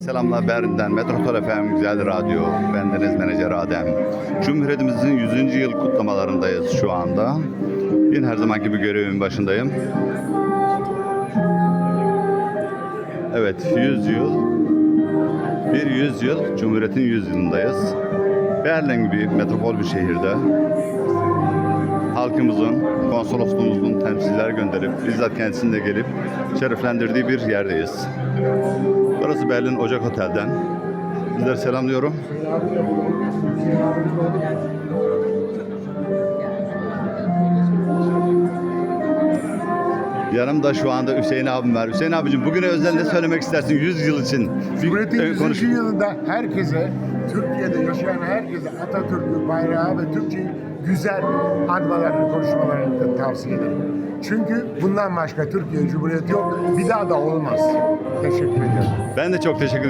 Selamlar Berlin'den Metropol FM Güzel Radyo. Bendeniz Menajer Adem. Cumhuriyetimizin 100. yıl kutlamalarındayız şu anda. Yine her zamanki gibi görevimin başındayım. Evet 100 yıl. Bir 100 yıl Cumhuriyet'in 100 yılındayız. Berlin gibi metropol bir şehirde halkımızın, konsolosluğumuzun temsiller gönderip bizzat kendisinde gelip şereflendirdiği bir yerdeyiz. Burası Berlin Ocak Otel'den. Sizleri selamlıyorum. Yanımda şu anda Hüseyin abim var. Hüseyin abicim bugüne özel ne söylemek istersin 100 yıl için? Cumhuriyet'in e, 100. konuş- yılında herkese, Türkiye'de yaşayan herkese Atatürk'ü, bayrağı ve Türkçeyi güzel anmalarını, konuşmalarını tavsiye ederim. Çünkü bundan başka Türkiye Cumhuriyeti yok. Bir daha da olmaz. Teşekkür ederim. Ben de çok teşekkür